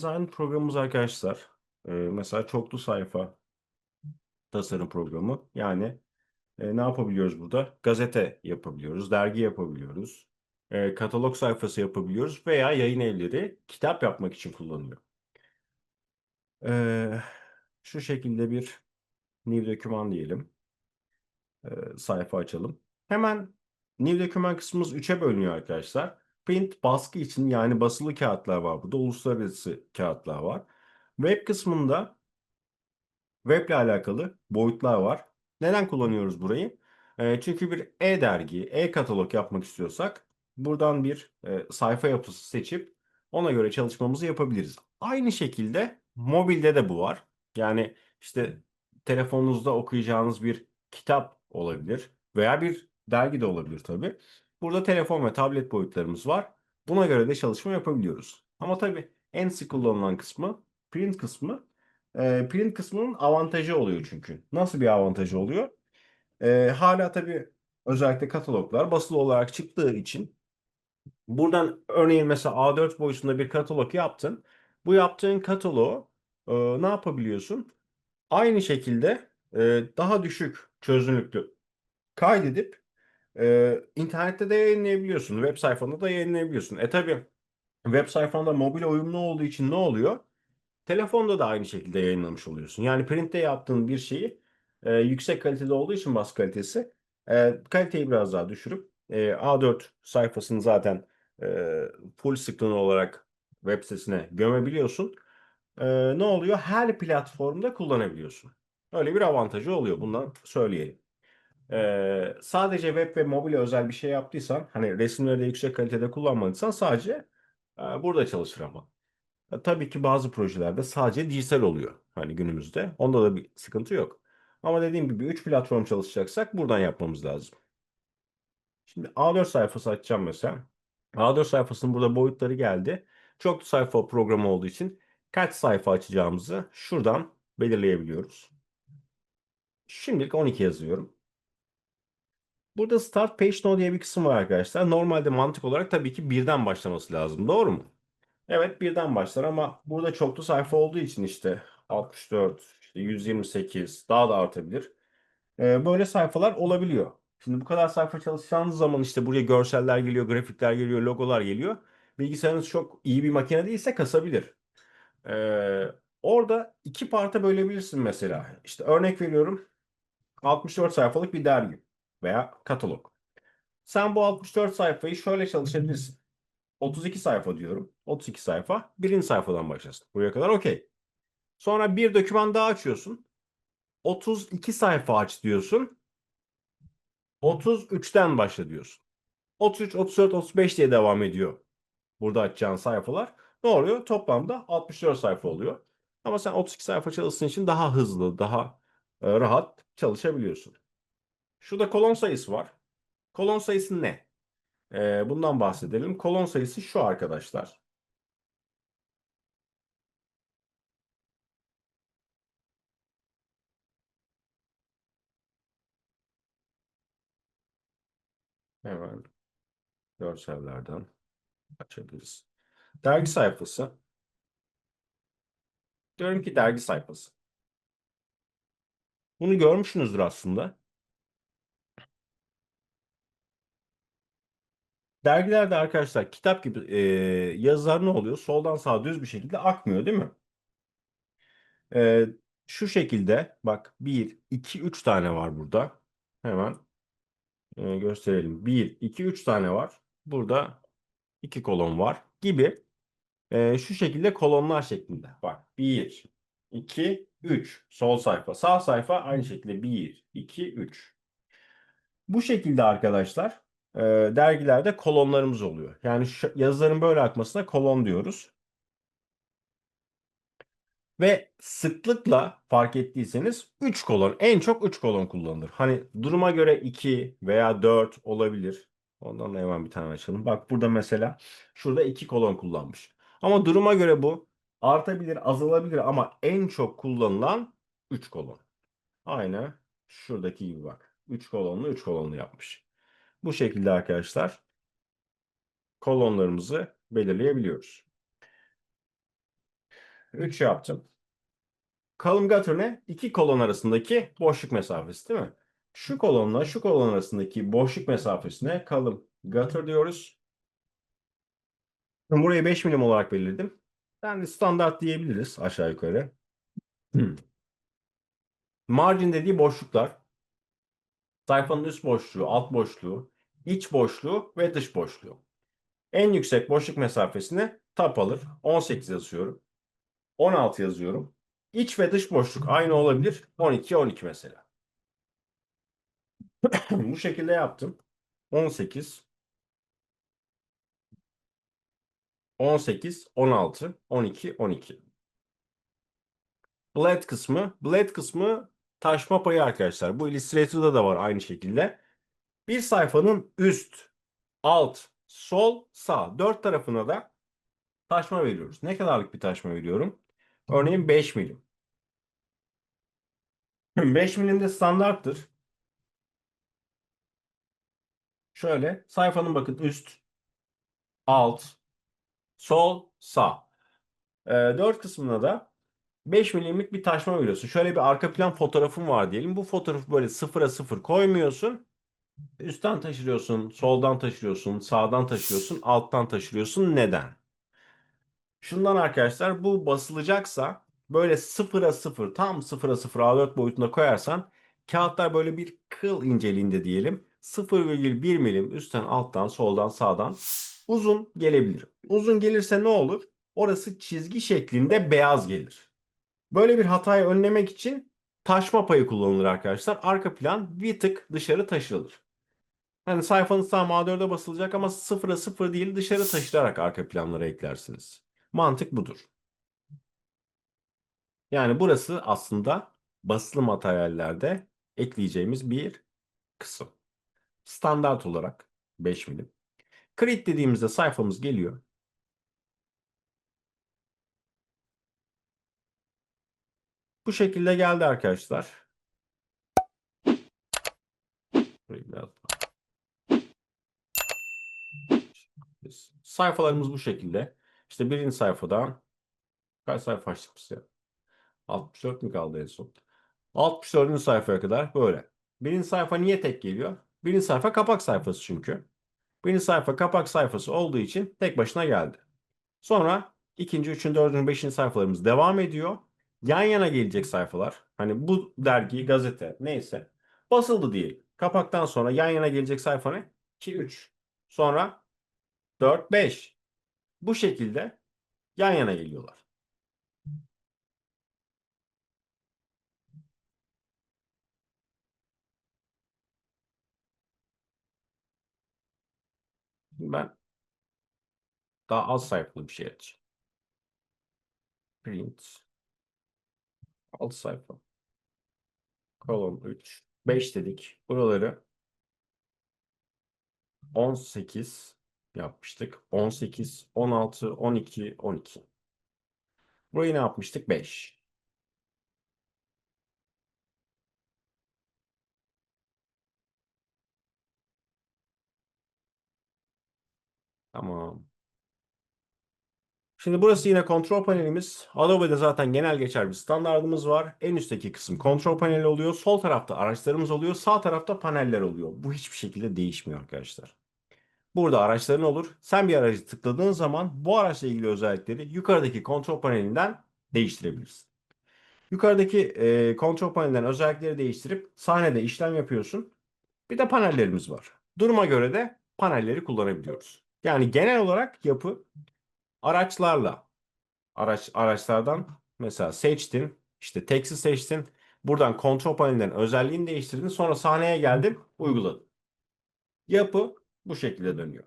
InDesign programımız arkadaşlar. e, mesela çoklu sayfa tasarım programı. Yani e, ne yapabiliyoruz burada? Gazete yapabiliyoruz, dergi yapabiliyoruz, e, katalog sayfası yapabiliyoruz veya yayın evleri kitap yapmak için kullanıyor. E, şu şekilde bir new doküman diyelim. E, sayfa açalım. Hemen new doküman kısmımız 3'e bölünüyor arkadaşlar. Print baskı için yani basılı kağıtlar var burada. Uluslararası kağıtlar var. Web kısmında web ile alakalı boyutlar var. Neden kullanıyoruz burayı? E, çünkü bir e-dergi, e-katalog yapmak istiyorsak buradan bir e, sayfa yapısı seçip ona göre çalışmamızı yapabiliriz. Aynı şekilde mobilde de bu var. Yani işte telefonunuzda okuyacağınız bir kitap olabilir veya bir dergi de olabilir tabii. Burada telefon ve tablet boyutlarımız var. Buna göre de çalışma yapabiliyoruz. Ama tabii en sık kullanılan kısmı print kısmı. E, print kısmının avantajı oluyor çünkü. Nasıl bir avantajı oluyor? E, hala tabii özellikle kataloglar basılı olarak çıktığı için buradan örneğin mesela A4 boyutunda bir katalog yaptın. Bu yaptığın kataloğu e, ne yapabiliyorsun? Aynı şekilde e, daha düşük çözünürlüklü kaydedip e, internette de yayınlayabiliyorsun. Web sayfanda da yayınlayabiliyorsun. E tabii web sayfanda mobil uyumlu olduğu için ne oluyor? Telefonda da aynı şekilde yayınlamış oluyorsun. Yani printte yaptığın bir şeyi e, yüksek kalitede olduğu için bas kalitesi e, kaliteyi biraz daha düşürüp e, A4 sayfasını zaten e, full screen olarak web sitesine gömebiliyorsun. E, ne oluyor? Her platformda kullanabiliyorsun. Öyle bir avantajı oluyor. Bundan söyleyelim. E, sadece web ve mobile özel bir şey yaptıysan, hani resimleri de yüksek kalitede kullanmadıysan sadece e, burada çalışır ama. E, Tabii ki bazı projelerde sadece dijital oluyor. Hani günümüzde. Onda da bir sıkıntı yok. Ama dediğim gibi 3 platform çalışacaksak buradan yapmamız lazım. Şimdi A4 sayfası açacağım mesela. A4 sayfasının burada boyutları geldi. Çoklu sayfa programı olduğu için kaç sayfa açacağımızı şuradan belirleyebiliyoruz. Şimdilik 12 yazıyorum. Burada Start Page No diye bir kısım var arkadaşlar. Normalde mantık olarak tabii ki birden başlaması lazım. Doğru mu? Evet birden başlar ama burada çoklu sayfa olduğu için işte 64, işte 128 daha da artabilir. Ee, böyle sayfalar olabiliyor. Şimdi bu kadar sayfa çalışacağınız zaman işte buraya görseller geliyor, grafikler geliyor, logolar geliyor. Bilgisayarınız çok iyi bir makine değilse kasabilir. Ee, orada iki parta bölebilirsin mesela. İşte örnek veriyorum 64 sayfalık bir dergi veya katalog. Sen bu 64 sayfayı şöyle çalışabilirsin. 32 sayfa diyorum. 32 sayfa. Birinci sayfadan başlasın. Buraya kadar okey. Sonra bir doküman daha açıyorsun. 32 sayfa aç diyorsun. 33'ten başla diyorsun. 33, 34, 35 diye devam ediyor. Burada açacağın sayfalar. Ne oluyor? Toplamda 64 sayfa oluyor. Ama sen 32 sayfa çalıştığın için daha hızlı, daha e, rahat çalışabiliyorsun. Şurada kolon sayısı var. Kolon sayısı ne? Ee, bundan bahsedelim. Kolon sayısı şu arkadaşlar. Hemen görsellerden açabiliriz. Dergi sayfası. Diyorum ki dergi sayfası. Bunu görmüşsünüzdür aslında. Dergilerde arkadaşlar kitap gibi e, yazılar ne oluyor? Soldan sağa düz bir şekilde akmıyor değil mi? E, şu şekilde bak 1, 2, 3 tane var burada. Hemen e, gösterelim. 1, 2, 3 tane var. Burada 2 kolon var gibi. E, şu şekilde kolonlar şeklinde. Bak 1, 2, 3. Sol sayfa. Sağ sayfa aynı şekilde 1, 2, 3. Bu şekilde arkadaşlar dergilerde kolonlarımız oluyor. Yani yazıların böyle akmasına kolon diyoruz. Ve sıklıkla fark ettiyseniz 3 kolon, en çok 3 kolon kullanılır. Hani duruma göre 2 veya 4 olabilir. Ondan da hemen bir tane açalım. Bak burada mesela şurada 2 kolon kullanmış. Ama duruma göre bu artabilir, azalabilir ama en çok kullanılan 3 kolon. Aynı şuradaki gibi bak. 3 kolonlu 3 kolonlu yapmış. Bu şekilde arkadaşlar kolonlarımızı belirleyebiliyoruz. 3 yaptım. Column gutter ne? İki kolon arasındaki boşluk mesafesi değil mi? Şu kolonla şu kolon arasındaki boşluk mesafesine column gutter diyoruz. Burayı 5 milim olarak belirledim. Yani standart diyebiliriz aşağı yukarı. Hmm. Margin dediği boşluklar. Sayfanın üst boşluğu, alt boşluğu, iç boşluğu ve dış boşluğu. En yüksek boşluk mesafesini tap alır. 18 yazıyorum. 16 yazıyorum. İç ve dış boşluk aynı olabilir. 12, 12 mesela. Bu şekilde yaptım. 18, 18, 16, 12, 12. Bled kısmı. Bled kısmı taşma payı arkadaşlar. Bu Illustrator'da da var aynı şekilde. Bir sayfanın üst, alt, sol, sağ dört tarafına da taşma veriyoruz. Ne kadarlık bir taşma veriyorum? Örneğin 5 milim. 5 milim de standarttır. Şöyle sayfanın bakın üst, alt, sol, sağ. E, 4 kısmına da 5 milimlik bir taşma veriyorsun. Şöyle bir arka plan fotoğrafın var diyelim. Bu fotoğrafı böyle sıfıra sıfır koymuyorsun. Üstten taşırıyorsun, soldan taşırıyorsun, sağdan taşırıyorsun, alttan taşırıyorsun. Neden? Şundan arkadaşlar bu basılacaksa böyle sıfıra sıfır tam sıfıra sıfır A4 boyutunda koyarsan kağıtlar böyle bir kıl inceliğinde diyelim 0,1 milim üstten alttan soldan sağdan uzun gelebilir. Uzun gelirse ne olur? Orası çizgi şeklinde beyaz gelir. Böyle bir hatayı önlemek için taşma payı kullanılır arkadaşlar. Arka plan bir tık dışarı taşırılır. Hani sayfanız tam A4'e basılacak ama sıfıra sıfır değil dışarı taşırarak arka planlara eklersiniz. Mantık budur. Yani burası aslında basılı materyallerde ekleyeceğimiz bir kısım. Standart olarak 5 milim. Crit dediğimizde sayfamız geliyor. Bu şekilde geldi arkadaşlar. Burayı biraz Sayfalarımız bu şekilde. İşte birinci sayfadan kaç sayfa açtık biz ya? 64 mi kaldı en son? 64. sayfaya kadar böyle. Birinci sayfa niye tek geliyor? Birinci sayfa kapak sayfası çünkü. Birinci sayfa kapak sayfası olduğu için tek başına geldi. Sonra ikinci, üçüncü, dördüncü, beşinci sayfalarımız devam ediyor. Yan yana gelecek sayfalar. Hani bu dergi, gazete neyse. Basıldı değil. Kapaktan sonra yan yana gelecek sayfa ne? 2, 3. Sonra 4, 5. Bu şekilde yan yana geliyorlar. Ben daha az sayfalı bir şey açacağım. Print. Alt sayfa. Kolon 3. 5 dedik. Buraları 18 yapmıştık. 18, 16, 12, 12. Burayı ne yapmıştık? 5. Tamam. Şimdi burası yine kontrol panelimiz. Adobe'de zaten genel geçer bir standartımız var. En üstteki kısım kontrol paneli oluyor. Sol tarafta araçlarımız oluyor. Sağ tarafta paneller oluyor. Bu hiçbir şekilde değişmiyor arkadaşlar. Burada araçların olur. Sen bir aracı tıkladığın zaman bu araçla ilgili özellikleri yukarıdaki kontrol panelinden değiştirebilirsin. Yukarıdaki e, kontrol panelinden özellikleri değiştirip sahnede işlem yapıyorsun. Bir de panellerimiz var. Duruma göre de panelleri kullanabiliyoruz. Yani genel olarak yapı araçlarla araç araçlardan mesela seçtin, işte text'i seçtin. Buradan kontrol panelinden özelliğini değiştirdin. Sonra sahneye geldin, uyguladın. Yapı bu şekilde dönüyor.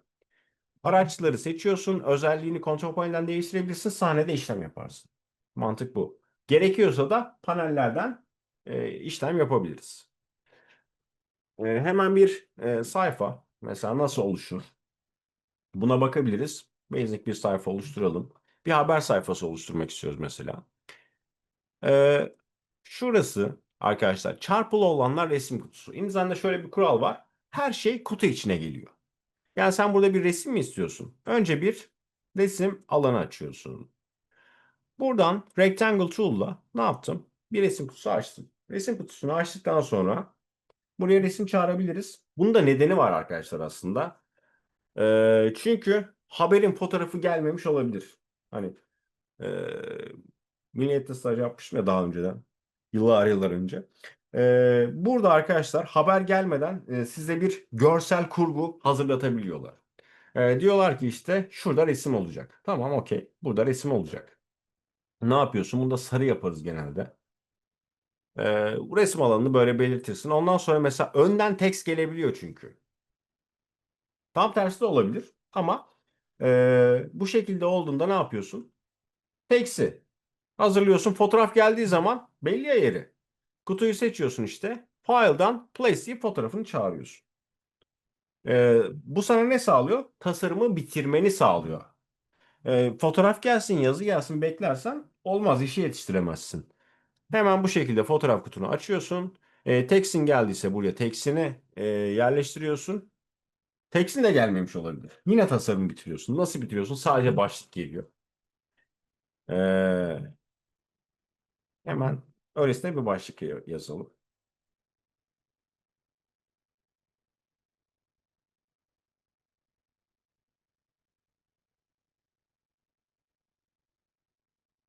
Araçları seçiyorsun, özelliğini kontrol panelinden değiştirebilirsin, sahnede işlem yaparsın. Mantık bu. Gerekiyorsa da panellerden e, işlem yapabiliriz. E, hemen bir e, sayfa mesela nasıl oluşur? Buna bakabiliriz. Basic bir sayfa oluşturalım. Bir haber sayfası oluşturmak istiyoruz mesela. Ee, şurası arkadaşlar çarpılı olanlar resim kutusu. InDesign'da şöyle bir kural var. Her şey kutu içine geliyor. Yani sen burada bir resim mi istiyorsun? Önce bir resim alanı açıyorsun. Buradan Rectangle Tool'la ne yaptım? Bir resim kutusu açtım. Resim kutusunu açtıktan sonra buraya resim çağırabiliriz. Bunun da nedeni var arkadaşlar aslında. Ee, çünkü haberin fotoğrafı gelmemiş olabilir. Hani e, Milliyet'te staj yapmışım ya daha önceden. Yıllar yıllar önce. Ee, burada arkadaşlar haber gelmeden e, size bir görsel kurgu hazırlatabiliyorlar. Ee, diyorlar ki işte şurada resim olacak. Tamam okey. Burada resim olacak. Ne yapıyorsun? Bunu da sarı yaparız genelde. Ee, resim alanını böyle belirtirsin. Ondan sonra mesela önden text gelebiliyor çünkü. Tam tersi de olabilir. Ama e, bu şekilde olduğunda ne yapıyorsun? Text'i hazırlıyorsun. Fotoğraf geldiği zaman belli ya yeri. Kutuyu seçiyorsun işte. File'dan place deyip fotoğrafını çağırıyorsun. Ee, bu sana ne sağlıyor? Tasarımı bitirmeni sağlıyor. Ee, fotoğraf gelsin, yazı gelsin beklersen olmaz, işi yetiştiremezsin. Hemen bu şekilde fotoğraf kutunu açıyorsun. E, text'in geldiyse buraya text'ini e, yerleştiriyorsun. Text'in de gelmemiş olabilir. Yine tasarımı bitiriyorsun. Nasıl bitiriyorsun? Sadece başlık geliyor. Ee, hemen öylesine bir başlık ya- yazalım.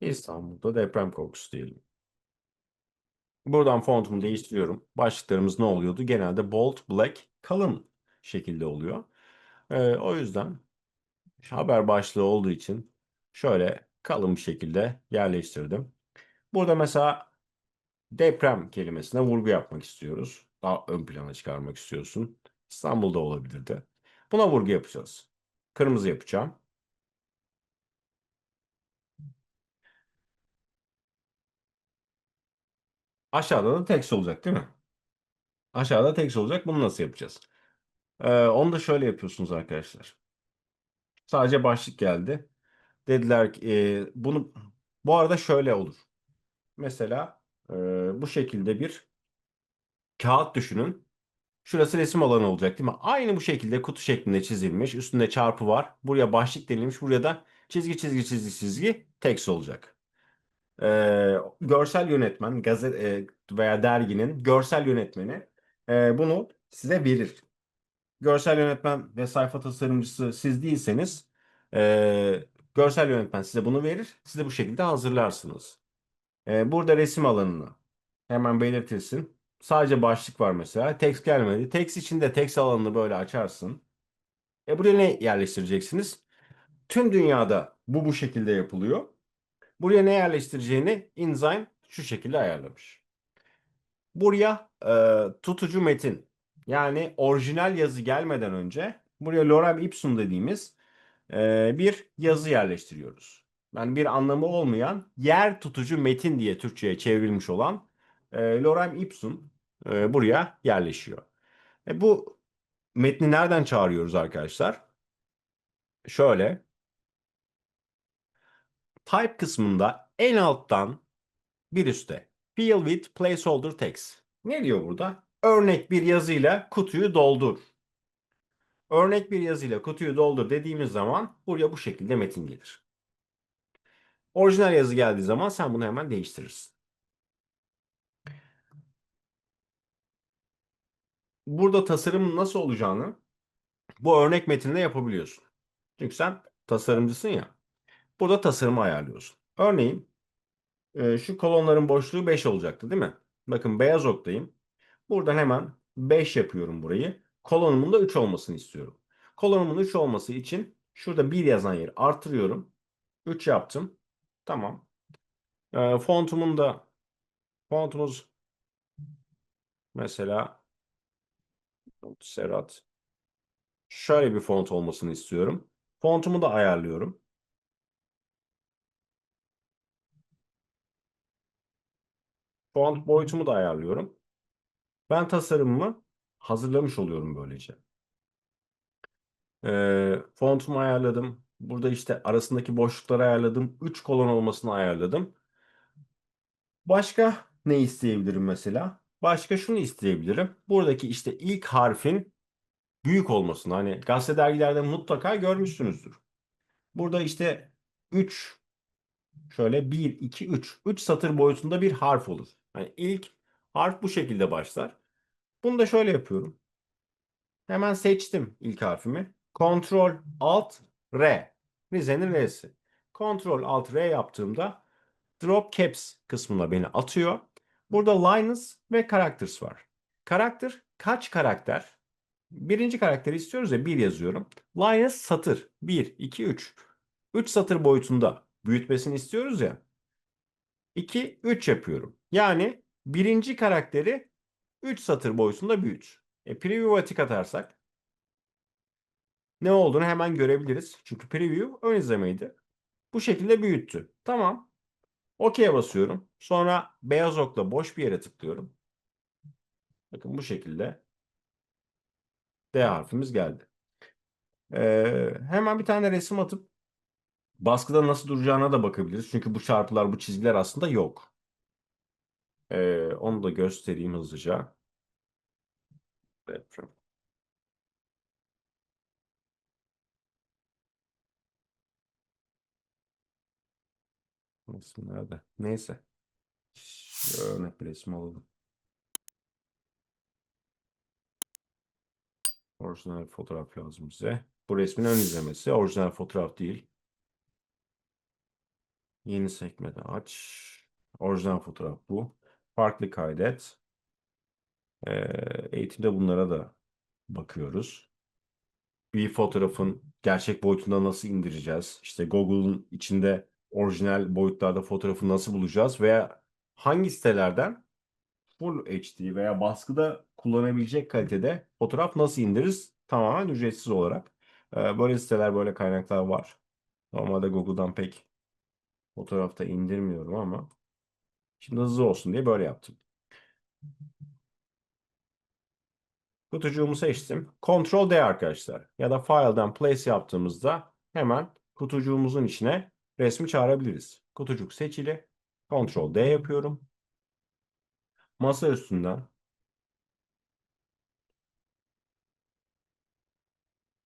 İstanbul'da deprem korkusu diyelim. Buradan fontumu değiştiriyorum. Başlıklarımız ne oluyordu? Genelde bold, black, kalın şekilde oluyor. Ee, o yüzden haber başlığı olduğu için şöyle kalın bir şekilde yerleştirdim. Burada mesela deprem kelimesine vurgu yapmak istiyoruz. Daha ön plana çıkarmak istiyorsun. İstanbul'da olabilirdi. Buna vurgu yapacağız. Kırmızı yapacağım. Aşağıda da text olacak değil mi? Aşağıda text olacak. Bunu nasıl yapacağız? Ee, onu da şöyle yapıyorsunuz arkadaşlar. Sadece başlık geldi. Dediler ki e, bunu bu arada şöyle olur. Mesela e, bu şekilde bir kağıt düşünün. Şurası resim alanı olacak değil mi? Aynı bu şekilde kutu şeklinde çizilmiş. Üstünde çarpı var. Buraya başlık denilmiş. Buraya da çizgi çizgi çizgi çizgi text olacak. Ee, görsel yönetmen gazet e, veya derginin görsel yönetmeni e, bunu size verir. Görsel yönetmen ve sayfa tasarımcısı siz değilseniz e, görsel yönetmen size bunu verir. Siz de bu şekilde hazırlarsınız. E, burada resim alanını hemen belirtirsin. Sadece başlık var mesela. Text gelmedi. Text için de text alanını böyle açarsın. E buraya ne yerleştireceksiniz? Tüm dünyada bu bu şekilde yapılıyor. Buraya ne yerleştireceğini InDesign şu şekilde ayarlamış. Buraya e, tutucu metin yani orijinal yazı gelmeden önce buraya lorem ipsum dediğimiz e, bir yazı yerleştiriyoruz. Yani bir anlamı olmayan yer tutucu metin diye Türkçe'ye çevrilmiş olan e, lorem ipsum e, buraya yerleşiyor. E, bu metni nereden çağırıyoruz arkadaşlar? Şöyle type kısmında en alttan bir üste fill with placeholder text. Ne diyor burada? Örnek bir yazıyla kutuyu doldur. Örnek bir yazıyla kutuyu doldur dediğimiz zaman buraya bu şekilde metin gelir. Orijinal yazı geldiği zaman sen bunu hemen değiştirirsin. Burada tasarım nasıl olacağını bu örnek metinde yapabiliyorsun. Çünkü sen tasarımcısın ya. Burada tasarımı ayarlıyorsun. Örneğin e, şu kolonların boşluğu 5 olacaktı değil mi? Bakın beyaz oktayım. Buradan hemen 5 yapıyorum burayı. Kolonumun da 3 olmasını istiyorum. Kolonumun 3 olması için şurada 1 yazan yeri artırıyorum. 3 yaptım. Tamam. E, fontumun da fontumuz mesela Serhat şöyle bir font olmasını istiyorum. Fontumu da ayarlıyorum. Font boyutumu da ayarlıyorum. Ben tasarımımı hazırlamış oluyorum böylece. Ee, fontumu ayarladım. Burada işte arasındaki boşlukları ayarladım. 3 kolon olmasını ayarladım. Başka ne isteyebilirim mesela? Başka şunu isteyebilirim. Buradaki işte ilk harfin büyük olmasını. Hani gazete dergilerde mutlaka görmüşsünüzdür. Burada işte 3 Şöyle 1, 2, 3. 3 satır boyutunda bir harf olur. Yani ilk harf bu şekilde başlar. Bunu da şöyle yapıyorum. Hemen seçtim ilk harfimi. Ctrl Alt R. Rize'nin R'si. Ctrl Alt R yaptığımda Drop Caps kısmına beni atıyor. Burada Linus ve Characters var. Karakter kaç karakter? Birinci karakteri istiyoruz ya bir yazıyorum. Linus satır. 1, 2, 3. 3 satır boyutunda büyütmesini istiyoruz ya. 2, 3 yapıyorum. Yani birinci karakteri 3 satır boyutunda büyüt. E, preview tık atarsak ne olduğunu hemen görebiliriz. Çünkü preview ön izlemeydi. Bu şekilde büyüttü. Tamam. OK'ye basıyorum. Sonra beyaz okla boş bir yere tıklıyorum. Bakın bu şekilde D harfimiz geldi. Ee, hemen bir tane resim atıp baskıda nasıl duracağına da bakabiliriz. Çünkü bu çarpılar, bu çizgiler aslında yok. Ee, onu da göstereyim hızlıca. Deprem. Resim nerede? Neyse. Örnek bir resim alalım. Orijinal fotoğraf lazım bize. Bu resmin ön izlemesi. Orijinal fotoğraf değil. Yeni sekmede aç. Orijinal fotoğraf bu. Farklı kaydet. Ee, eğitimde bunlara da bakıyoruz. Bir fotoğrafın gerçek boyutunda nasıl indireceğiz? İşte Google'un içinde orijinal boyutlarda fotoğrafı nasıl bulacağız veya hangi sitelerden Full HD veya baskıda kullanabilecek kalitede fotoğraf nasıl indiririz? Tamamen ücretsiz olarak. Ee, böyle siteler, böyle kaynaklar var. Normalde Google'dan pek fotoğrafta indirmiyorum ama şimdi hızlı olsun diye böyle yaptım. Kutucuğumu seçtim. Ctrl D arkadaşlar. Ya da File'dan Place yaptığımızda hemen kutucuğumuzun içine resmi çağırabiliriz. Kutucuk seçili. Ctrl D yapıyorum. Masa üstünden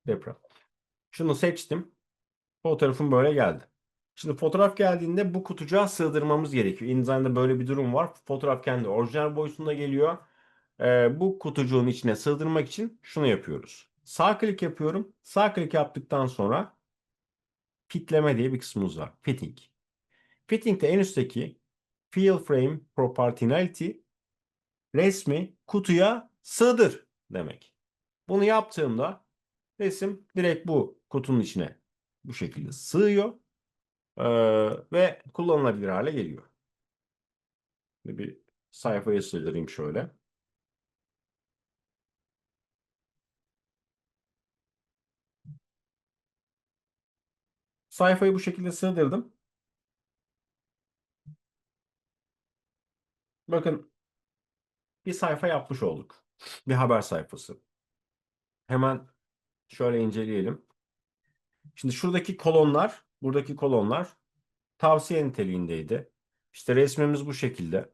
deprem. Şunu seçtim. Fotoğrafım böyle geldi. Şimdi fotoğraf geldiğinde bu kutucuğa sığdırmamız gerekiyor. InDesign'da böyle bir durum var. Fotoğraf kendi orijinal boyutunda geliyor. Ee, bu kutucuğun içine sığdırmak için şunu yapıyoruz. Sağ klik yapıyorum. Sağ klik yaptıktan sonra fitleme diye bir kısmımız var. Fitting. Fitting'de en üstteki Fill Frame Proportionality resmi kutuya sığdır demek. Bunu yaptığımda resim direkt bu kutunun içine bu şekilde sığıyor ee, ve kullanılabilir hale geliyor. Bir sayfaya sığdırayım şöyle. Sayfayı bu şekilde sığdırdım. Bakın bir sayfa yapmış olduk. Bir haber sayfası. Hemen şöyle inceleyelim. Şimdi şuradaki kolonlar, buradaki kolonlar tavsiye niteliğindeydi. İşte resmimiz bu şekilde.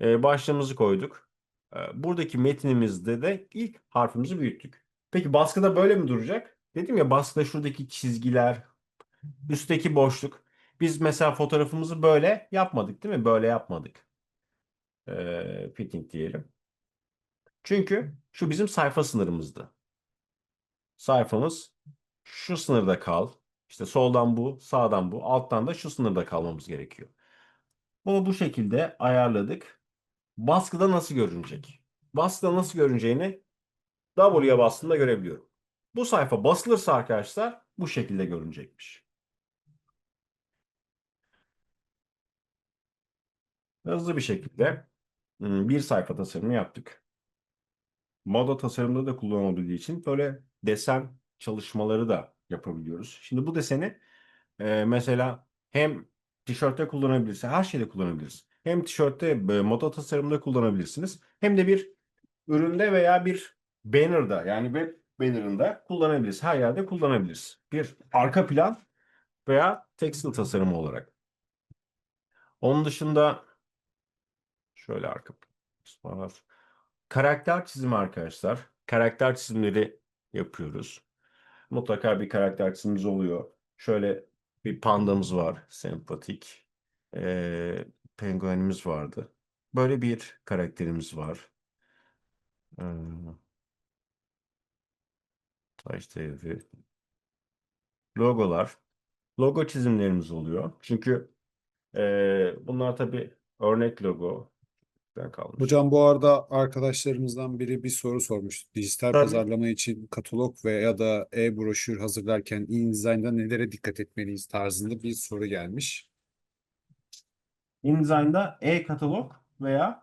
Ee, başlığımızı koyduk. Ee, buradaki metnimizde de ilk harfimizi büyüttük. Peki baskıda böyle mi duracak? Dedim ya baskıda şuradaki çizgiler, üstteki boşluk. Biz mesela fotoğrafımızı böyle yapmadık değil mi? Böyle yapmadık. Ee, fitting diyelim. Çünkü şu bizim sayfa sınırımızdı. Sayfamız şu sınırda kal. İşte soldan bu, sağdan bu, alttan da şu sınırda kalmamız gerekiyor. Bunu bu şekilde ayarladık. Baskıda nasıl görünecek? Baskıda nasıl görüneceğini W'ye bastığımda görebiliyorum. Bu sayfa basılırsa arkadaşlar bu şekilde görünecekmiş. Hızlı bir şekilde bir sayfa tasarımı yaptık. Moda tasarımda da kullanılabildiği için böyle desen çalışmaları da yapabiliyoruz. Şimdi bu deseni e, mesela hem tişörtte kullanabilirsin, her şeyde kullanabiliriz. Hem tişörtte, e, moda tasarımda kullanabilirsiniz. Hem de bir üründe veya bir banner'da yani web banner'ında kullanabiliriz. Her yerde kullanabiliriz. Bir arka plan veya tekstil tasarımı olarak. Onun dışında şöyle arka var. Karakter çizimi arkadaşlar. Karakter çizimleri yapıyoruz. Mutlaka bir karakter çizimimiz oluyor. Şöyle bir pandamız var. Sempatik. Ee, penguenimiz vardı. Böyle bir karakterimiz var. Ee. Logolar. Logo çizimlerimiz oluyor. Çünkü ee, bunlar tabii örnek logo. Ben kalmış. Hocam bu arada arkadaşlarımızdan biri bir soru sormuş. Dijital Tabii. pazarlama için katalog veya da e-broşür hazırlarken InDesign'da nelere dikkat etmeliyiz tarzında bir soru gelmiş. InDesign'da e-katalog veya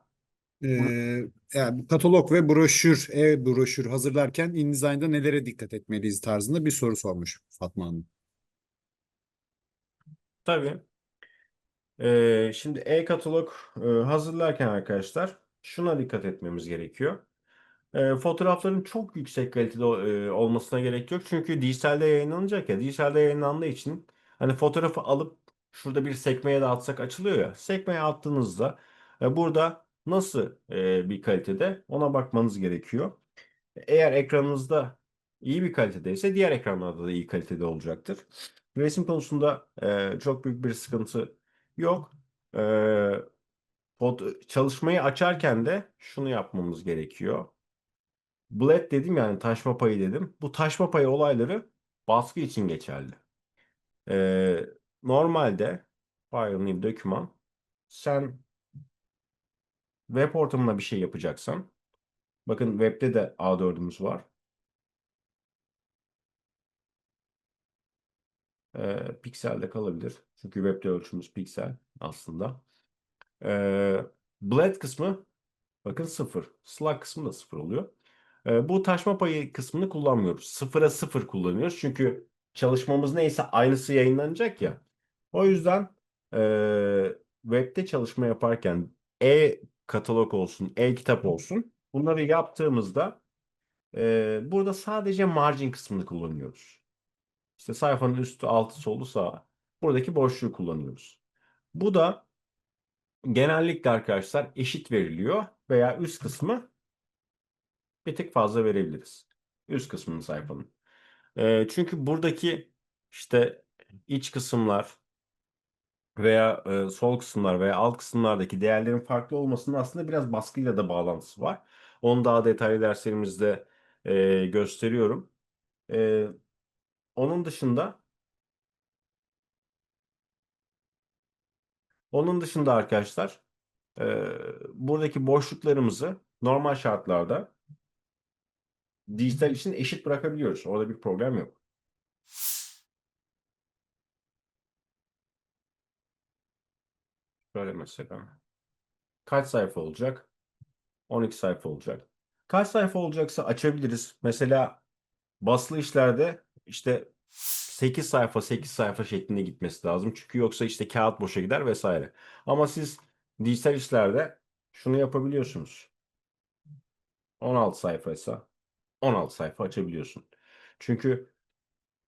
Ee, yani katalog ve broşür, e-broşür hazırlarken InDesign'da nelere dikkat etmeliyiz tarzında bir soru sormuş Fatma Hanım. Tabii. Ee, şimdi e-katalog e, hazırlarken arkadaşlar şuna dikkat etmemiz gerekiyor. E, fotoğrafların çok yüksek kalitede e, olmasına gerek yok. Çünkü dijitalde yayınlanacak ya. Dijitalde yayınlandığı için hani fotoğrafı alıp şurada bir sekmeye de atsak açılıyor ya. Sekmeye attığınızda e, burada nasıl bir kalitede ona bakmanız gerekiyor. Eğer ekranınızda iyi bir kalitedeyse diğer ekranlarda da iyi kalitede olacaktır. Resim konusunda çok büyük bir sıkıntı yok. E, foto- çalışmayı açarken de şunu yapmamız gerekiyor. Bled dedim yani taşma payı dedim. Bu taşma payı olayları baskı için geçerli. E, normalde file new doküman sen web ortamına bir şey yapacaksan bakın webde de A4'ümüz var. Ee, pikselde kalabilir. Çünkü webde ölçümüz piksel aslında. Ee, bled kısmı bakın sıfır. Slug kısmı da sıfır oluyor. Ee, bu taşma payı kısmını kullanmıyoruz. Sıfıra sıfır kullanıyoruz. Çünkü çalışmamız neyse aynısı yayınlanacak ya. O yüzden e, webde çalışma yaparken e-katalog olsun, e-kitap olsun bunları yaptığımızda e, burada sadece margin kısmını kullanıyoruz. İşte sayfanın üstü, altı, solu, sağı. Buradaki boşluğu kullanıyoruz. Bu da genellikle arkadaşlar eşit veriliyor veya üst kısmı bir tık fazla verebiliriz. Üst kısmını sayfanın. Ee, çünkü buradaki işte iç kısımlar veya e, sol kısımlar veya alt kısımlardaki değerlerin farklı olmasının aslında biraz baskıyla da bağlantısı var. Onu daha detaylı derslerimizde e, gösteriyorum. E, onun dışında Onun dışında arkadaşlar e, buradaki boşluklarımızı normal şartlarda dijital için eşit bırakabiliyoruz. Orada bir problem yok. Şöyle mesela. Kaç sayfa olacak? 12 sayfa olacak. Kaç sayfa olacaksa açabiliriz. Mesela basılı işlerde işte 8 sayfa 8 sayfa şeklinde gitmesi lazım. Çünkü yoksa işte kağıt boşa gider vesaire. Ama siz dijital işlerde şunu yapabiliyorsunuz. 16 sayfaysa 16 sayfa açabiliyorsun. Çünkü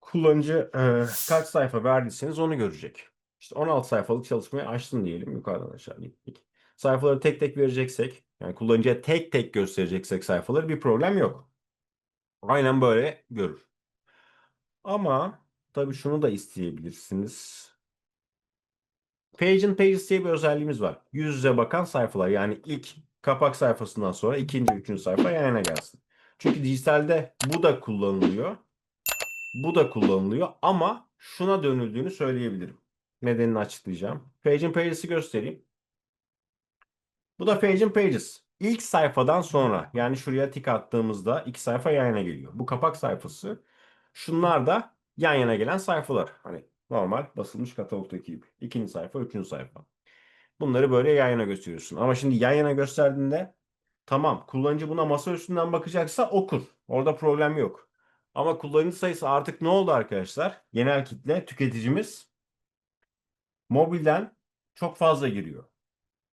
kullanıcı e, kaç sayfa verdiyseniz onu görecek. İşte 16 sayfalık çalışmayı açtın diyelim yukarıdan aşağı gittik. Sayfaları tek tek vereceksek yani kullanıcıya tek tek göstereceksek sayfaları bir problem yok. Aynen böyle görür. Ama tabii şunu da isteyebilirsiniz. Page and Pages diye bir özelliğimiz var. Yüz yüze bakan sayfalar. Yani ilk kapak sayfasından sonra ikinci, üçüncü sayfa yan gelsin. Çünkü dijitalde bu da kullanılıyor. Bu da kullanılıyor ama şuna dönüldüğünü söyleyebilirim. Nedenini açıklayacağım. Page and Pages'i göstereyim. Bu da Page and Pages. İlk sayfadan sonra yani şuraya tik attığımızda iki sayfa yan yana geliyor. Bu kapak sayfası. Şunlar da yan yana gelen sayfalar. Hani normal basılmış katalogdaki gibi. İkinci sayfa, üçüncü sayfa. Bunları böyle yan yana gösteriyorsun. Ama şimdi yan yana gösterdiğinde tamam kullanıcı buna masa üstünden bakacaksa okur. Orada problem yok. Ama kullanıcı sayısı artık ne oldu arkadaşlar? Genel kitle tüketicimiz mobilden çok fazla giriyor.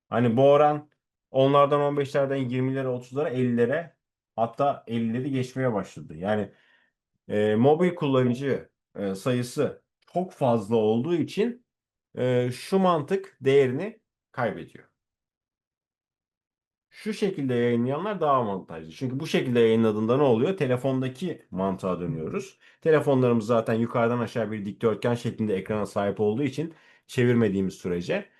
Hani bu oran onlardan 15'lerden 20'lere 30'lara 50'lere hatta 50'leri geçmeye başladı. Yani e, mobil kullanıcı e, sayısı çok fazla olduğu için e, şu mantık değerini kaybediyor. Şu şekilde yayınlayanlar daha avantajlı. Çünkü bu şekilde yayınladığında ne oluyor? Telefondaki mantığa dönüyoruz. Telefonlarımız zaten yukarıdan aşağı bir dikdörtgen şeklinde ekrana sahip olduğu için çevirmediğimiz sürece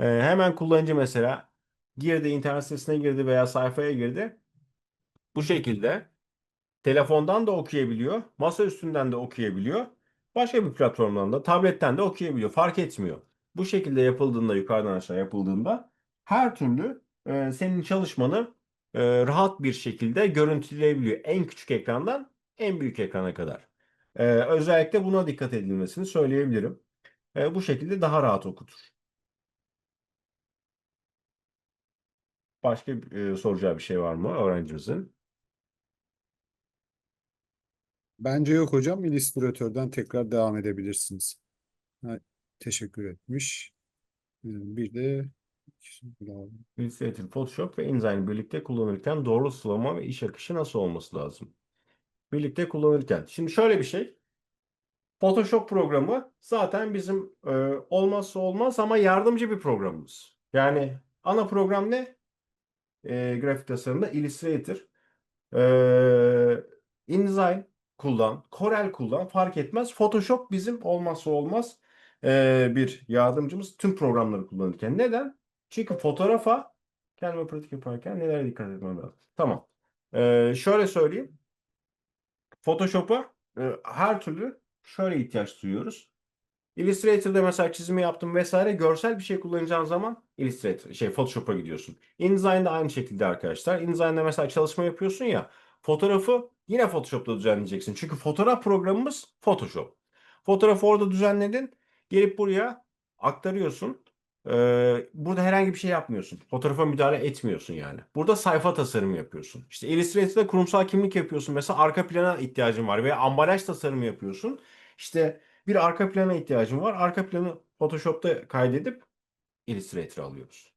Ee, hemen kullanıcı mesela girdi internet sitesine girdi veya sayfaya girdi. Bu şekilde telefondan da okuyabiliyor, masa üstünden de okuyabiliyor. Başka bir platformdan da tabletten de okuyabiliyor. Fark etmiyor. Bu şekilde yapıldığında yukarıdan aşağı yapıldığında her türlü e, senin çalışmanı e, rahat bir şekilde görüntüleyebiliyor. En küçük ekrandan en büyük ekrana kadar. E, özellikle buna dikkat edilmesini söyleyebilirim. E, bu şekilde daha rahat okutur. Başka e, soracağı bir şey var mı öğrencimizin? Bence yok hocam. Illüstratörden tekrar devam edebilirsiniz. Ha, teşekkür etmiş. Ee, Bir de Illustrator, Photoshop ve InDesign birlikte kullanırken doğru sıralama ve iş akışı nasıl olması lazım? Birlikte kullanırken. Şimdi şöyle bir şey. Photoshop programı zaten bizim e, olmazsa olmaz ama yardımcı bir programımız. Yani ana program ne? E, grafik tasarımda Illustrator. E, InDesign kullan, Corel kullan fark etmez. Photoshop bizim olmazsa olmaz e, bir yardımcımız tüm programları kullanırken. Neden? Çünkü fotoğrafa kendime pratik yaparken nelere dikkat etmem lazım. Tamam. E, şöyle söyleyeyim. Photoshop'a e, her türlü şöyle ihtiyaç duyuyoruz. Illustrator'da mesela çizimi yaptım vesaire görsel bir şey kullanacağın zaman Illustrator şey Photoshop'a gidiyorsun. InDesign'da aynı şekilde arkadaşlar. InDesign'da mesela çalışma yapıyorsun ya fotoğrafı yine Photoshop'ta düzenleyeceksin. Çünkü fotoğraf programımız Photoshop. Fotoğrafı orada düzenledin. Gelip buraya aktarıyorsun. Ee, burada herhangi bir şey yapmıyorsun. Fotoğrafa müdahale etmiyorsun yani. Burada sayfa tasarımı yapıyorsun. İşte Illustrator'da kurumsal kimlik yapıyorsun. Mesela arka plana ihtiyacın var veya ambalaj tasarımı yapıyorsun. İşte bir arka plana ihtiyacın var. Arka planı Photoshop'ta kaydedip Illustrator'a alıyoruz.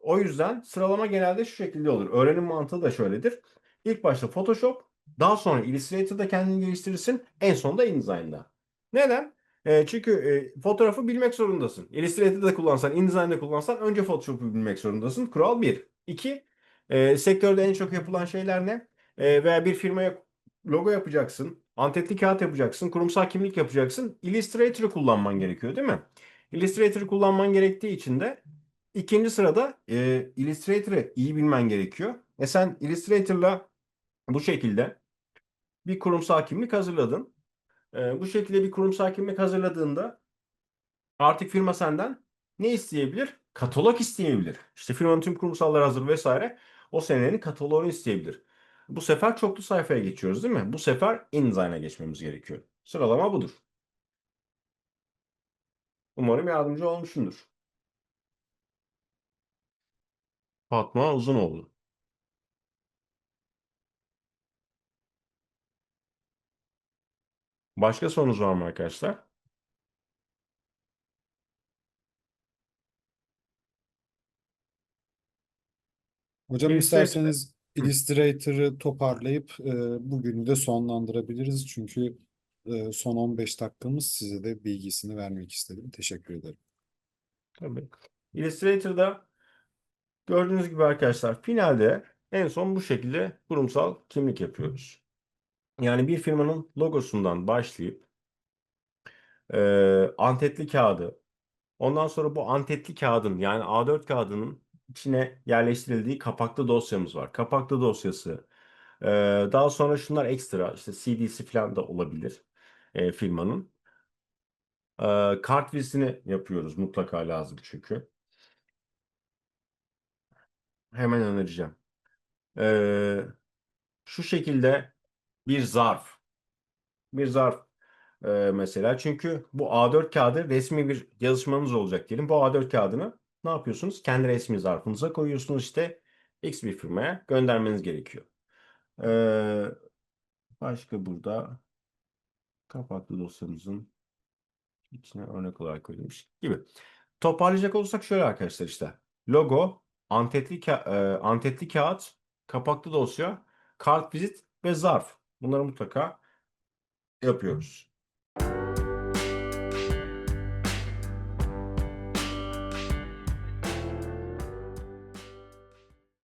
O yüzden sıralama genelde şu şekilde olur. Öğrenim mantığı da şöyledir. İlk başta Photoshop, daha sonra Illustrator'da kendini geliştirirsin, en sonunda InDesign'da. Neden? Ee, çünkü e, fotoğrafı bilmek zorundasın. Illustrator'da kullansan, InDesign'da kullansan önce Photoshop'u bilmek zorundasın. Kural 1. 2. E, sektörde en çok yapılan şeyler ne? E, veya bir firmaya logo yapacaksın, antetli kağıt yapacaksın, kurumsal kimlik yapacaksın. Illustrator'ı kullanman gerekiyor değil mi? Illustrator'ı kullanman gerektiği için de ikinci sırada e, Illustrator'ı iyi bilmen gerekiyor. E sen Illustrator'la bu şekilde bir kurumsal kimlik hazırladın. E, bu şekilde bir kurumsal kimlik hazırladığında artık firma senden ne isteyebilir? Katalog isteyebilir. İşte firmanın tüm kurumsalları hazır vesaire. O senenin kataloğunu isteyebilir. Bu sefer çoklu sayfaya geçiyoruz değil mi? Bu sefer InDesign'a geçmemiz gerekiyor. Sıralama budur. Umarım yardımcı olmuşumdur. Fatma Uzunoğlu. Başka sorunuz var mı arkadaşlar? Hocam Illustrator- isterseniz Illustrator'ı toparlayıp e, bugünü de sonlandırabiliriz. Çünkü e, son 15 dakikamız size de bilgisini vermek istedim. Teşekkür ederim. Tabii. Illustrator'da gördüğünüz gibi arkadaşlar finalde en son bu şekilde kurumsal kimlik yapıyoruz. Yani bir firmanın logosundan başlayıp e, antetli kağıdı, ondan sonra bu antetli kağıdın yani A4 kağıdının içine yerleştirildiği kapaklı dosyamız var. Kapaklı dosyası. e, daha sonra şunlar ekstra işte CD'si falan da olabilir e, firmanın. E, kart vizitini yapıyoruz mutlaka lazım çünkü. Hemen önereceğim. Ee, şu şekilde bir zarf. Bir zarf ee, mesela. Çünkü bu A4 kağıdı resmi bir yazışmanız olacak diyelim. Bu A4 kağıdını ne yapıyorsunuz? Kendi resmi zarfınıza koyuyorsunuz işte X bir firmaya göndermeniz gerekiyor. Ee, başka burada kapaklı dosyamızın içine örnek olarak koyulmuş gibi. Toparlayacak olursak şöyle arkadaşlar işte. Logo, antetli, ka- e, antetli kağıt, kapaklı dosya, kart vizit ve zarf. Bunları mutlaka yapıyoruz.